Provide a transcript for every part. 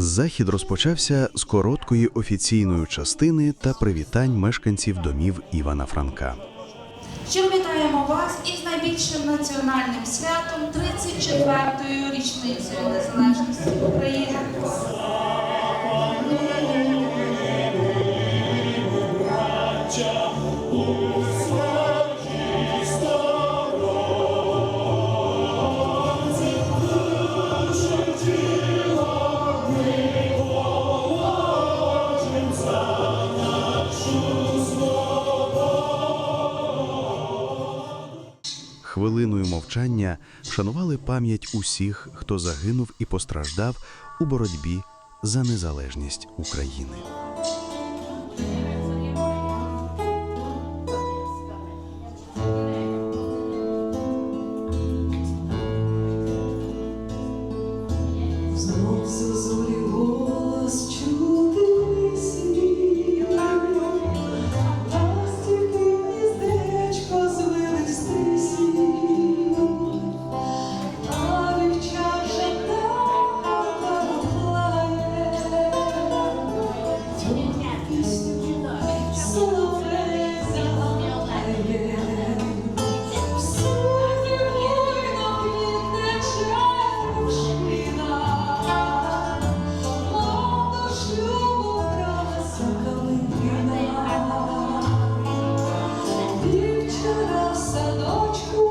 Захід розпочався з короткої офіційної частини та привітань мешканців домів Івана Франка. Щиро вітаємо вас із найбільшим національним святом 34-ї річницею незалежності України. Хвилиною мовчання шанували пам'ять усіх, хто загинув і постраждав у боротьбі за незалежність України. Дівчина в садочку,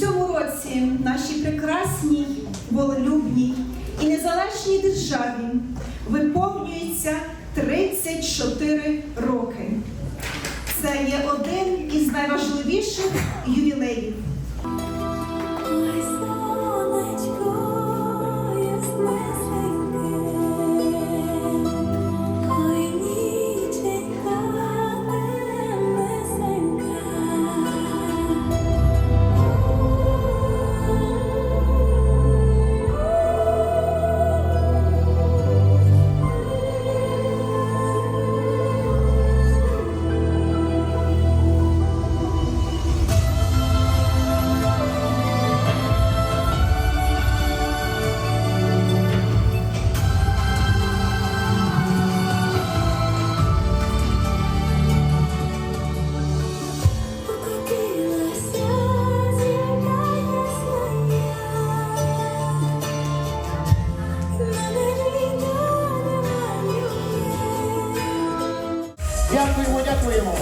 цьому році нашій прекрасній, волелюбній і незалежній державі виповнюється 34 роки. Це є один із найважливіших ювілеїв. Дякуємо, дякуємо.